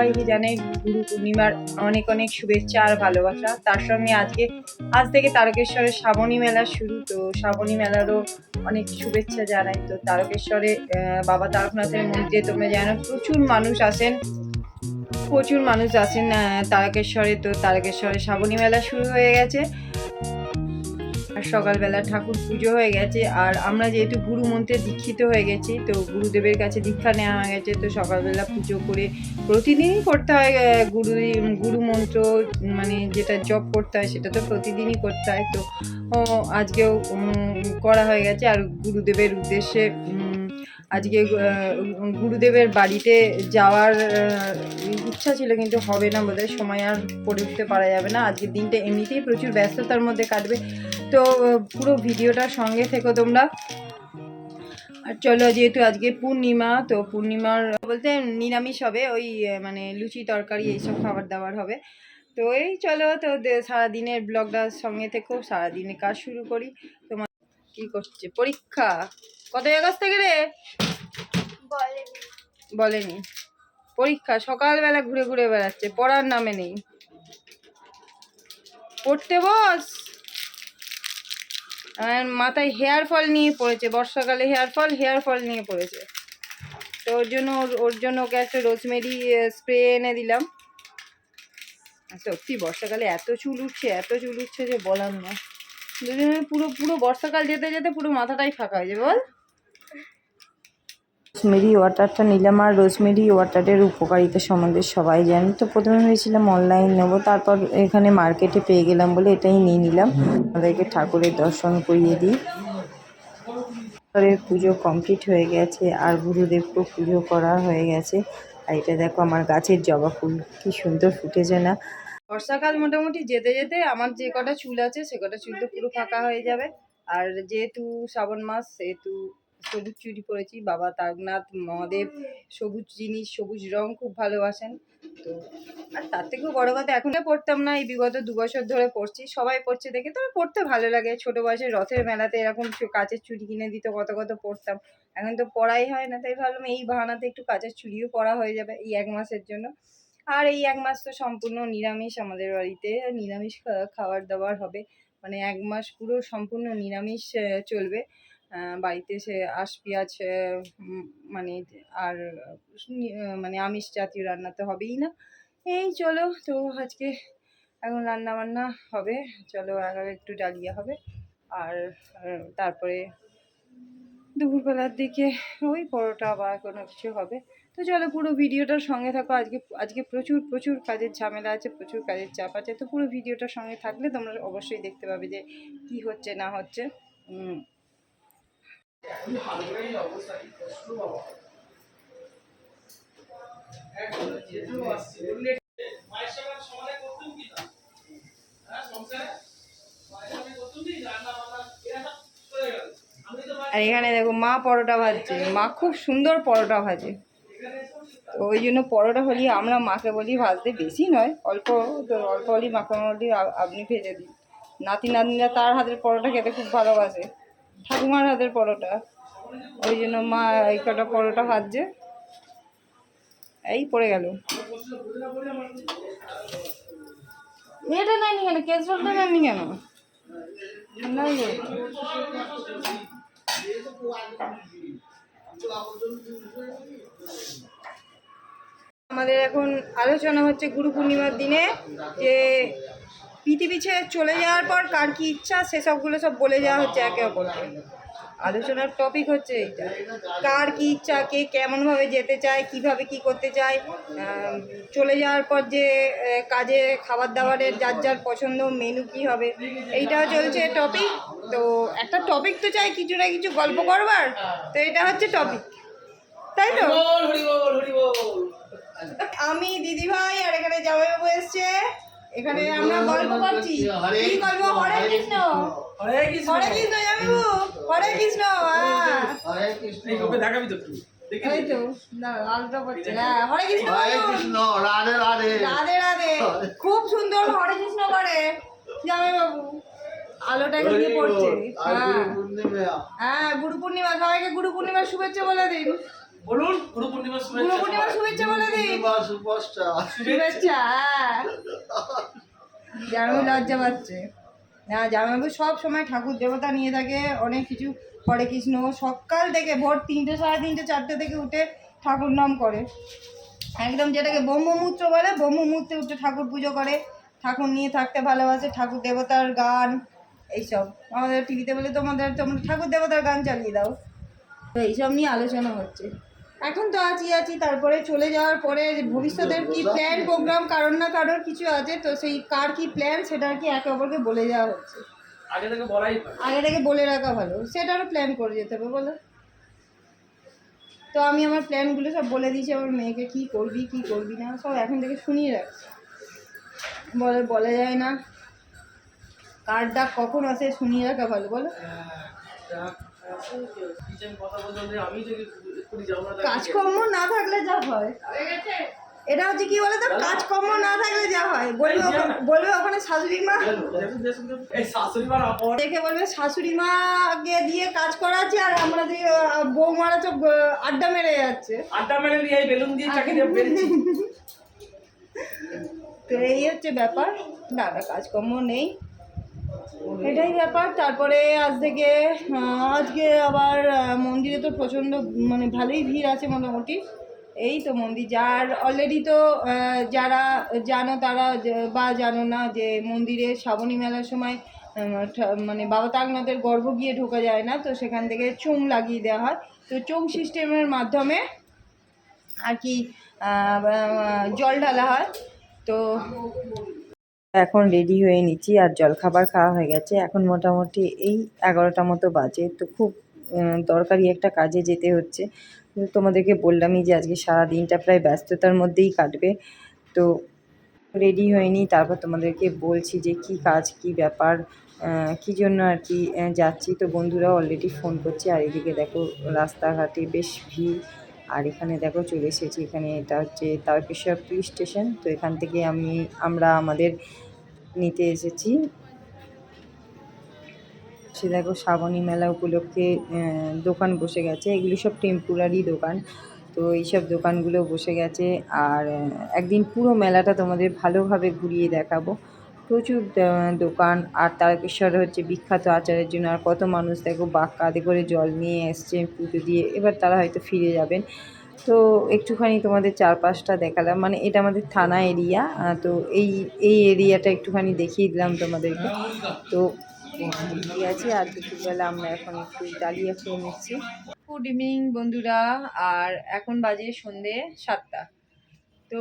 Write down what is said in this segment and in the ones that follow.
সবাইকে জানাই গুরু পূর্ণিমার অনেক অনেক শুভেচ্ছা আর ভালোবাসা। তার সঙ্গে আজকে, আজ থেকে তারকেশ্বরের শ্রাবণী মেলা শুরু, তো শ্রাবণী মেলারও অনেক শুভেচ্ছা জানাই। তো তারকেশ্বরে বাবা তারকনাথের মন্দিরে তোমরা জানো, প্রচুর মানুষ আসেন। প্রচুর মানুষ আসেন তারকেশ্বরে। তো তারকেশ্বরে শ্রাবণী মেলা শুরু হয়ে গেছে। সকালবেলা ঠাকুর পুজো হয়ে গেছে। আর আমরা যেহেতু গুরু মন্ত্রে দীক্ষিত হয়ে গেছি, তো গুরুদেবের কাছে দীক্ষা নেওয়া হয়ে গেছে, তো সকালবেলা পুজো করে প্রতিদিনই করতে হয় গুরু গুরু মন্ত্র মানে যেটা জপ করতে হয় সেটা তো প্রতিদিনই করতে হয়। তো আজকেও করা হয়ে গেছে। আর গুরুদেবের উদ্দেশ্যে আজকে গুরুদেবের বাড়িতে যাওয়ার ইচ্ছা ছিল, কিন্তু হবে না বোধহয়। সময় আর পড়ে উঠতে পারা যাবে না। আজকের দিনটা এমনিতেই প্রচুর ব্যস্ততার মধ্যে কাটবে। তো পুরো ভিডিওটা সঙ্গে থেকো তোমরা। আর চলো যেহেতু আজকে পূর্ণিমা তো পূর্ণিমার বলতে নিরামিষ হবে ওই মানে লুচি তরকারি এইসব খাবার দাবার হবে। তো এই চলো তো সারাদিনের ব্লগটার সঙ্গে থেকো সারাদিনে কাজ শুরু করি। তোমার কি করছে? পরীক্ষা? কত আগস্ট থেকে রে? বলেনি। পরীক্ষা সকালবেলা ঘুরে ঘুরে বেড়াচ্ছে পড়ার নামে নেই। পড়তে বস। মাথায় হেয়ার ফল নিয়ে পড়েছে, বর্ষাকালে হেয়ার ফল হেয়ার ফল নিয়ে পড়েছে। তো ওর জন্য ওর- জন্য ওকে একটা রোজমেরি স্প্রে এনে দিলাম। সত্যি বর্ষাকালে এত চুল উঠছে, এত চুল উঠছে যে বলার না দুজনের পুরো পুরো বর্ষাকাল যেতে যেতে পুরো মাথাটাই ফাঁকা হয়ে বল। রোজমেরি ওয়াটারটা নিলাম আর রোজমেরি ওয়াটারের উপকারিতা সম্বন্ধে সবাই জানে। তো প্রথমে ভেবেছিলাম অনলাইন নেব, তারপর এখানে মার্কেটে পেয়ে গেলাম বলে এটাই নিয়ে নিলাম। আমাদেরকে ঠাকুরের দর্শন করিয়ে দিই। পুজো কমপ্লিট হয়ে গেছে, আর গুরুদেবকেও পুজো করা হয়ে গেছে। আর এটা দেখো আমার গাছের জবা ফুল, কি সুন্দর ফুটেছে না। বর্ষাকাল মোটামুটি যেতে যেতে আমার যে কটা চুল আছে, সে কটা চুল তো পুরো ফাঁকা হয়ে যাবে। আর যেহেতু শ্রাবণ মাস, সেহেতু সবুজ চুড়ি পরেছি, বাবা তারকনাথ মহাদেব, সবুজ জিনিস, সবুজ রং খুব ভালোবাসেন। তো, আর তার থেকেও বড় কথা, এখন পড়তাম না, এই বিগত দু বছর ধরে পড়ছি, সবাই পড়ছে দেখে, তবে পড়তে ভালো লাগে, ছোট বয়সে রথের মেলাতে এরকম কাচের চুড়ি কিনে দিত, কত কত পড়তাম। এখন তো পড়াই হয় না, তাই ভাবলাম এই বাহানাতে একটু কাঁচের চুড়িও পড়া হয়ে যাবে এই এক মাসের জন্য। আর এই এক মাস তো সম্পূর্ণ নিরামিষ আমাদের বাড়িতে, নিরামিষ খা- খাবার দাবার হবে। মানে এক মাস পুরো সম্পূর্ণ নিরামিষ চলবে। বাড়িতে সে আঁশ, পেঁয়াজ মানে আর মানে আমিষ জাতীয় রান্না তো হবেই না। এই চলো, তো আজকে এখন রান্না বান্না হবে। চলো আগে একটু ডালিয়া হবে। আর তারপরে দুপুরবেলার দিকে ওই পরোটা বা কোনো কিছু হবে। তো চলো পুরো ভিডিওটার সঙ্গে থাকো। আজকে আজকে প্রচুর প্রচুর কাজের ঝামেলা আছে, প্রচুর কাজের চাপ আছে। তো পুরো ভিডিওটার সঙ্গে থাকলে তোমরা অবশ্যই দেখতে পাবে যে কি হচ্ছে, না হচ্ছে। উম, আর এখানে দেখো মা পরোটা ভাজছে। মা খুব সুন্দর পরোটা ভাজে। তো ওই জন্য পরোটা হলি আমরা মাকে বলি ভাজতে বেশি নয়। অল্প তো অল্প হলি মাকে বলি আপনি ভেজে দিন। নাতি নাতনিরা তার হাতের পরোটা খেতে খুব ভালোবাসে। ঠাকুমার হাতের পরোটা। ওই জন্য মা এই কটা পরোটা ভাজছে। এই পড়ে গেল। এটা নেয়নি কেন? কেসরটা নেয়নি কেন। আমাদের এখন আলোচনা হচ্ছে গুরু পূর্ণিমার দিনে যে পৃথিবী ছেড়ে চলে যাওয়ার পর কার কি ইচ্ছা সেসবগুলো সব বলে যাওয়া হচ্ছে একে অপরকে। আলোচনার টপিক হচ্ছে এইটা। কার কি ইচ্ছা কে কেমনভাবে যেতে চায় কীভাবে কি করতে চায় চলে যাওয়ার পর যে কাজে খাবার দাবারের যার যার পছন্দ মেনু কি হবে এইটাও চলছে টপিক তো একটা টপিক তো চাই কিছু না কিছু গল্প করবার তো এটা হচ্ছে টপিক তাই তো? আমি দিদি ভাই আর এখানে জামাইবাবু এসছে। এখানে আমরা গল্প করছি। কি গল্প? হরে কৃষ্ণ। হরে কৃষ্ণ। হরে কৃষ্ণ জামাইবাবু হরে কৃষ্ণ হ্যাঁ দেখাবি তো এই তো না। আলটা পড়ছে হরে কৃষ্ণ হরে কৃষ্ণ রাধে রাধে। রাধে রাধে। খুব সুন্দর হরে কৃষ্ণ করে। জামাইবাবু আলোটা এখানে পড়ছে। হ্যাঁ। হ্যাঁ গুরু পূর্ণিমা সবাইকে গুরু পূর্ণিমার শুভেচ্ছা বলে দিন। বলুন গুরু পূর্ণিমার গুরু পূর্ণিমা শুভেচ্ছা বলে সুপারস্টার শুভেচ্ছা। হ্যাঁ। জামাই লজ্জা পাচ্ছে। না জামাইবাবু সব সময় ঠাকুর দেবতা নিয়ে থাকে অনেক কিছু হরে কৃষ্ণ। সকাল থেকে ভোর তিনটে সাড়ে তিনটে চারটে থেকে উঠে ঠাকুর নাম করে। একদম যেটাকে ব্রহ্মমূর্ত বলে ব্রহ্মমূর্তে উঠে ঠাকুর পুজো করে। ঠাকুর নিয়ে থাকতে ভালোবাসে ঠাকুর দেবতার গান এইসব। আমাদের টিভিতে বলে তোমাদের তোমরা ঠাকুর দেবতার গান চালিয়ে দাও। তো এইসব নিয়ে আলোচনা হচ্ছে। এখন তো আছি আছি। তারপরে চলে যাওয়ার পরে ভবিষ্যতের কি প্ল্যান প্রোগ্রাম কারোর না কারোর কিছু আছে তো সেই কার কি প্ল্যান সেটা আর কি একে অপরকে বলে যাওয়া হচ্ছে। আগে থেকে বলাই ভালো। আগে থেকে বলে রাখা ভালো। সেটারও প্ল্যান করে যেতে হবে বলো। তো আমি আমার প্ল্যানগুলো সব বলে দিয়েছি আমার মেয়েকে কি করবি কি করবি না সব এখন থেকে শুনিয়ে রাখছি। বলে বলা যায় না। কার ডাক কখন আসে শুনিয়ে রাখা ভালো বলো। কাজকর্ম না থাকলে যা হয়। এটা হচ্ছে কি বলে তো কাজকর্ম না থাকলে যা হয়। বলবে বলবে ওখানে শাশুড়ি মা। দেখে বলবে শাশুড়ি মাকে দিয়ে কাজ করাচ্ছে আর আমরা দিয়ে বৌমারা আহ, আড্ডা মেরে যাচ্ছে। আড্ডা মেরে দিয়ে বেলুন দিয়ে চাকি দিয়ে বেরিয়েছি। তো এই হচ্ছে ব্যাপার। না না কাজকর্ম নেই। এটাই ব্যাপার। তারপরে আজ থেকে আজকে আবার মন্দিরে তো প্রচণ্ড মানে ভালোই ভিড় আছে মোটামুটি। এই তো মন্দির যার অলরেডি তো যারা জানো তারা বা জানো না যে, মন্দিরে শ্রাবণী মেলার সময় মানে বাবা তাগনাথের গর্ভ গিয়ে ঢোকা যায় না, তো সেখান থেকে চোং লাগিয়ে দেওয়া হয়। তো চোং সিস্টেমের মাধ্যমে আর কি জল ঢালা হয়। তো এখন রেডি হয়ে নিচ্ছি আর জলখাবার খাওয়া হয়ে গেছে। এখন মোটামুটি এই এগারোটা মতো বাজে। তো খুব দরকারি একটা কাজে যেতে হচ্ছে। তোমাদেরকে বললামই যে আজকে সারা দিনটা প্রায় ব্যস্ততার মধ্যেই কাটবে। তো রেডি হয়নি তারপর তোমাদেরকে বলছি যে কি কাজ, কি ব্যাপার কি জন্য আর কি যাচ্ছি। তো বন্ধুরা অলরেডি ফোন করছে। আর এদিকে দেখো, রাস্তাঘাটে বেশ ভিড়। আর এখানে দেখো চলে এসেছি। এখানে এটা হচ্ছে তারকেশ্বর পুলিশ স্টেশন তো এখান থেকে আমি, আমরা আমাদের নিতে এসেছি। সে দেখো শ্রাবণী মেলা উপলক্ষে দোকান বসে গেছে। এগুলো সব টেম্পোরারি দোকান। তো এইসব দোকানগুলো বসে গেছে। আর একদিন পুরো মেলাটা তোমাদের ভালোভাবে ঘুরিয়ে দেখাবো। প্রচুর দোকান। আর তারকেশ্বর হচ্ছে বিখ্যাত আচারের জন্য আর কত মানুষ দেখো বাক কাঁধে করে জল নিয়ে এসছে পুজো দিয়ে। এবার তারা হয়তো ফিরে যাবেন। তো একটুখানি তোমাদের চারপাশটা দেখালাম। মানে এটা আমাদের থানা এরিয়া। তো এই এই এরিয়াটা একটুখানি দেখিয়ে দিলাম তোমাদেরকে। তো ঠিক আছে। আর দুপুরবেলা আমরা এখন একটু ডালিয়া খেয়ে নিচ্ছি। গুড ইভিনিং বন্ধুরা। আর এখন বাজে সন্ধে সাতটা। তো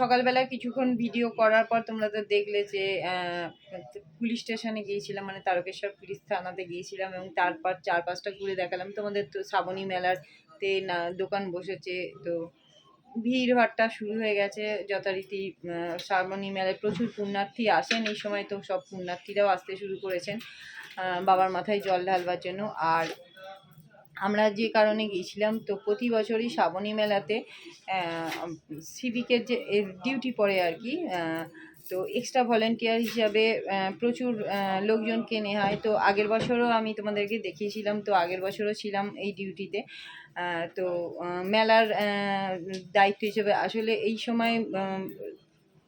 সকালবেলা কিছুক্ষণ ভিডিও করার পর তোমরা তো দেখলে যে পুলিশ স্টেশনে গিয়েছিলাম মানে তারকেশ্বর পুলিশ থানাতে গিয়েছিলাম এবং তারপর চারপাশটা ঘুরে দেখালাম। তোমাদের তো শ্রাবণী মেলার তে না, দোকান বসেছে, তো ভিড় ভাট্টা শুরু হয়ে গেছে। যথারীতি শ্রাবণী মেলায় প্রচুর পুণ্যার্থী আসেন। এই সময় তো সব পুণ্যার্থীরাও আসতে শুরু করেছেন বাবার মাথায় জল ঢালবার জন্য। আর আমরা যে কারণে গিয়েছিলাম, তো প্রতি বছরই শ্রাবণী মেলাতে সিভিকের যে ডিউটি পড়ে আর কি তো এক্সট্রা ভলেন্টিয়ার হিসাবে প্রচুর লোকজনকে নেওয়া হয়। তো আগের বছরও আমি তোমাদেরকে দেখিয়েছিলাম, তো আগের বছরও ছিলাম এই ডিউটিতে তো। মেলার দায়িত্ব হিসেবে আসলে এই সময়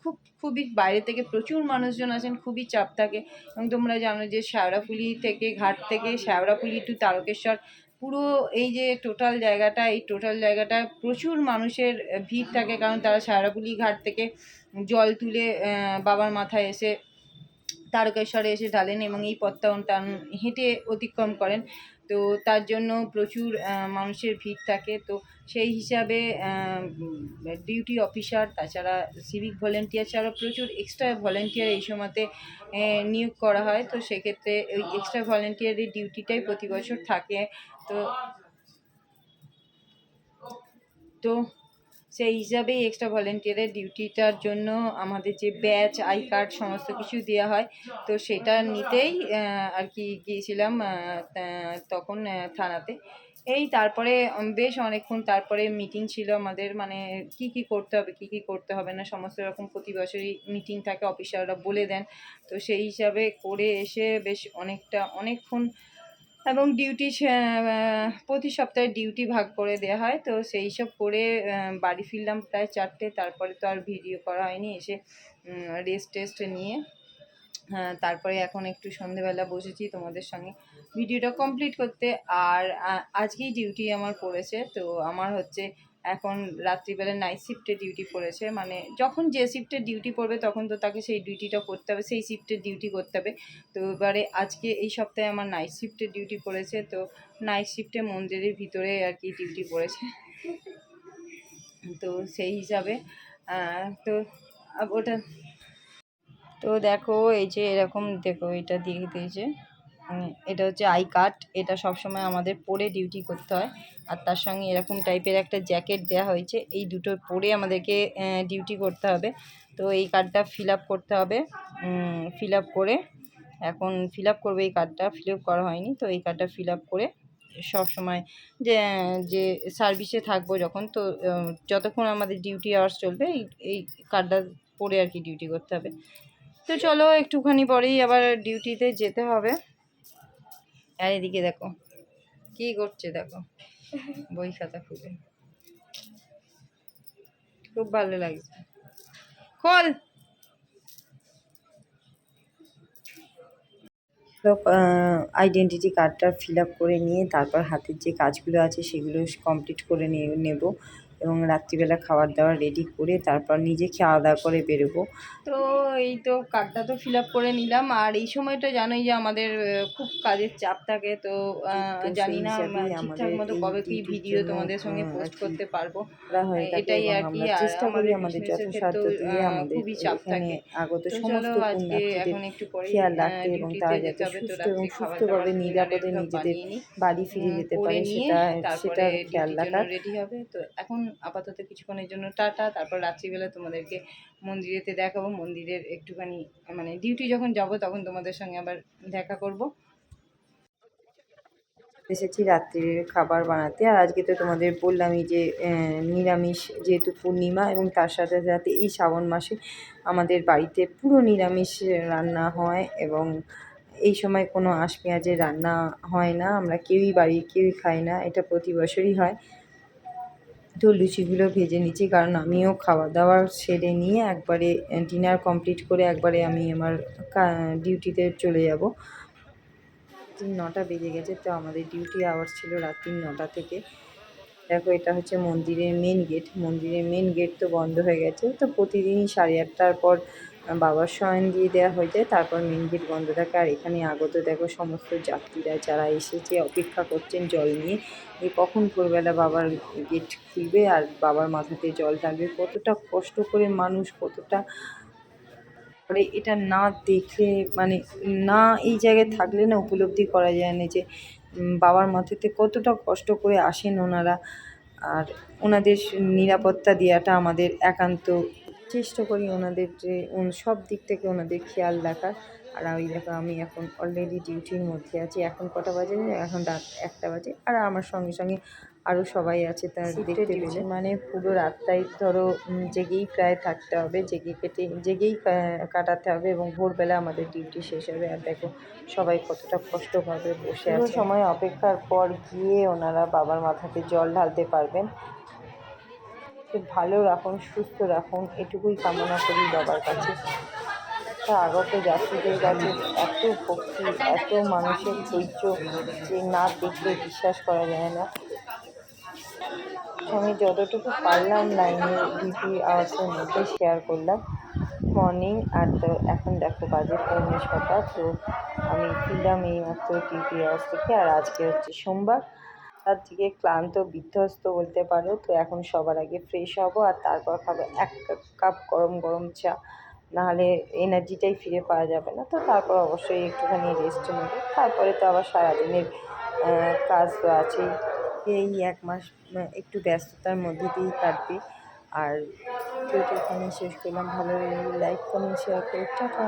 খুব, খুবই বাইরে থেকে প্রচুর মানুষজন আসেন, খুবই চাপ থাকে। এবং তোমরা জানো যে শ্যাওড়াফুলি থেকে ঘাট থেকে শ্যাওড়াফুলি টু তারকেশ্বর পুরো এই যে টোটাল জায়গাটা, এই টোটাল জায়গাটা প্রচুর মানুষের ভিড় থাকে। কারণ তারা শ্যাওড়াফুলি ঘাট থেকে জল তুলে বাবার মাথায় এসে তারকেশ্বরে এসে ঢালেন এবং এই পথটা টান হেঁটে অতিক্রম করেন। তো তার জন্য প্রচুর মানুষের ভিড় থাকে। তো সেই হিসাবে ডিউটি অফিসার তাছাড়া সিভিক ভলেন্টিয়ার ছাড়াও প্রচুর এক্সট্রা ভলেন্টিয়ার এই সময়তে নিয়োগ করা হয়। তো সেক্ষেত্রে ওই এক্সট্রা ভলেন্টিয়ারের ডিউটিটাই প্রতি বছর থাকে। তো তো সেই হিসাবেই এক্সট্রা ভলেন্টিয়ারের ডিউটিটার জন্য আমাদের যে ব্যাচ আই কার্ড সমস্ত কিছু দেওয়া হয়। তো সেটা নিতেই আর কি গিয়েছিলাম তখন থানাতে। এই তারপরে বেশ অনেকক্ষণ তারপরে মিটিং ছিল আমাদের মানে কি কি করতে হবে, কি কি করতে হবে না, সমস্ত রকম প্রতি বছরই মিটিং থাকে অফিসাররা বলে দেন। তো সেই হিসাবে করে এসে বেশ অনেকটা, অনেকক্ষণ এবং ডিউটি প্রতি সপ্তাহে ডিউটি ভাগ করে দেওয়া হয়। তো সেই সব করে বাড়ি ফিরলাম প্রায় চারটে। তারপরে তো আর ভিডিও করা হয়নি। এসে রেস্ট টেস্ট নিয়ে তারপরে এখন একটু সন্ধেবেলা বসেছি তোমাদের সঙ্গে ভিডিওটা কমপ্লিট করতে। আর আজকেই ডিউটি আমার পড়েছে। তো আমার হচ্ছে এখন রাত্রিবেলা নাইট শিফটে ডিউটি পড়েছে। মানে যখন যে শিফটে ডিউটি পড়বে, তখন তো তাকে সেই ডিউটিটা করতে হবে, সেই শিফটের ডিউটি করতে হবে। তো এবারে আজকে এই সপ্তাহে আমার নাইট শিফটে ডিউটি পড়েছে, তো নাইট শিফটে মন্দিরের ভিতরে আর কি ডিউটি পড়েছে। তো সেই হিসাবে তো ওটা, তো দেখো এই যে এরকম, দেখো এটা দিয়ে দিয়েছে। এটা হচ্ছে আই কার্ড। এটা সবসময় আমাদের পরে ডিউটি করতে হয়। আর তার সঙ্গে এরকম টাইপের একটা জ্যাকেট দেওয়া হয়েছে। এই দুটো পরে আমাদেরকে ডিউটি করতে হবে। তো এই কার্ডটা ফিল আপ করতে হবে। ফিল আপ করে এখন ফিল আপ করবে এই কার্ডটা ফিল আপ করা হয়নি, তো এই কার্ডটা ফিল আপ করে সব সময় যে যে সার্ভিসে থাকব যখন, তো যতক্ষণ আমাদের ডিউটি আওয়ার্স চলবে, এই এই কার্ডটা পরে আর কি ডিউটি করতে হবে। তো চলো, একটুখানি পরেই আবার ডিউটিতে যেতে হবে। আর এদিকে দেখো। কি করছে দেখো? বই খাতা খুলে। খুব ভালো লাগছে। খোল। আইডেন্টিটি কার্ডটা ফিল আপ করে নিয়ে তারপর হাতের যে কাজগুলো আছে সেগুলো কমপ্লিট করে নেব। এবং রাত্রিবেলা খাবার দাবার রেডি করে তারপর নিজে খাওয়া দাওয়া করে বেরোবো। তো এই তো কার্ডটা তো ফিল আপ করে নিলাম। আর এই সময়টা জানোই যে আমাদের খুব কাজের চাপ থাকে। তো জানি না ঠিকঠাক মতো কবে কি ভিডিও তোমাদের সঙ্গে পোস্ট করতে পারব। এটাই আর কি। চেষ্টা করি আমাদের যথাসাধ্য দিয়ে আমাদের খুবই চাপ এখানে থাকে। আগত তো সমস্ত পুণ্যার্থীদের এখন একটু পরে খেয়াল রাখতে এবং তারা যাতে সুস্থ এবং সুস্থভাবে নিরাপদে নিজেদের বাড়ি ফিরে যেতে পারে নিয়ে সেটা খেয়াল রাখার। রেডি হবে। তো এখন আপাতত কিছুক্ষণের জন্য টাটা, তারপর রাত্রিবেলা তোমাদেরকে মন্দিরেতে দেখাবো। মন্দিরের একটুখানি মানে ডিউটি যখন যাব তখন তোমাদের সঙ্গে আবার দেখা করব। এসেছি রাত্রির খাবার বানাতে। আর আজকে তো তোমাদের বললামই যে নিরামিষ যেহেতু পূর্ণিমা এবং তার সাথে সাথে এই শ্রাবণ মাসে আমাদের বাড়িতে পুরো নিরামিষ রান্না হয় এবং এই সময় কোনো আঁশ পেঁয়াজের রান্না হয় না। আমরা কেউই বাড়ি কেউই খাই না। এটা প্রতি বছরই হয়। তো লুচিগুলো ভেজে নিচ্ছি, কারণ আমিও খাওয়া দাওয়া সেরে নিয়ে একবারে ডিনার কমপ্লিট করে একবারে আমি আমার ডিউটিতে চলে যাব। নটা বেজে গেছে, তো আমাদের ডিউটি আওয়ার ছিল রাত্রি নটা থেকে। দেখো, এটা হচ্ছে মন্দিরের মেন গেট মন্দিরের মেন গেট তো বন্ধ হয়ে গেছে। তো প্রতিদিনই সাড়ে আটটার পর বাবার শয়ন দিয়ে দেওয়া হয়ে যায়, তারপর মেন গেট বন্ধ থাকে আর এখানে আগত দেখো সমস্ত যাত্রীরা যারা এসেছে, অপেক্ষা করছেন জল নিয়ে। যে কখন ভোরবেলা বাবার গেট খুলবে আর বাবার মাথাতে জল ঢালবে? কতটা কষ্ট করে মানুষ, কতটা করে এটা না দেখলে মানে না এই জায়গায় থাকলে না উপলব্ধি করা যায় না যে বাবার মাথাতে কতটা কষ্ট করে আসেন ওনারা। আর ওনাদের নিরাপত্তা দেওয়াটা আমাদের একান্ত চেষ্টা করি ওনাদের যে সব দিক থেকে ওনাদের খেয়াল রাখার। আর ওই দেখো আমি এখন অলরেডি ডিউটির মধ্যে আছি। এখন কটা বাজে? এখন রাত একটা বাজে। আর আমার সঙ্গে সঙ্গে আরও সবাই আছে তার দেখতে পেলে। মানে পুরো রাতটাই ধরো জেগেই প্রায় থাকতে হবে। জেগে কেটে জেগেই কাটাতে হবে এবং ভোরবেলা আমাদের ডিউটি শেষ হবে। আর দেখো সবাই কতটা কষ্টভাবে বসে আছে। সময় অপেক্ষার পর গিয়ে ওনারা বাবার মাথাতে জল ঢালতে পারবেন। খুব ভালো রাখুন, সুস্থ রাখুন, এটুকুই কামনা করি বাবার কাছে। তা আগত যাত্রীদের কাছে এত ভক্তি, এত মানুষের ধৈর্য যে না দেখলে বিশ্বাস করা যায় না। আমি যতটুকু পারলাম লাইনে ডিউটি আওয়ার্সের মধ্যে শেয়ার করলাম। মর্নিং আর তো এখন দেখো বাজে পৌনে ছটা, তো আমি ফিরলাম এই মাত্র ডিউটি আওয়ার্স থেকে। আর আজকে হচ্ছে সোমবার। তার থেকে ক্লান্ত, বিধ্বস্ত বলতে পারো। তো এখন সবার আগে ফ্রেশ হব আর তারপর খাব এক কাপ গরম গরম চা। নাহলে এনার্জিটাই ফিরে পাওয়া যাবে না। তো তারপর অবশ্যই একটুখানি রেস্ট নেব। তারপরে তো আবার সারাদিনের কাজ তো আছেই। এই এক মাস একটু ব্যস্ততার মধ্যে দিয়েই কাটবে। আর ভিডিওটা এখানে শেষ করলাম। ভালো লাইক কমেন্ট শেয়ার করে। টাটা।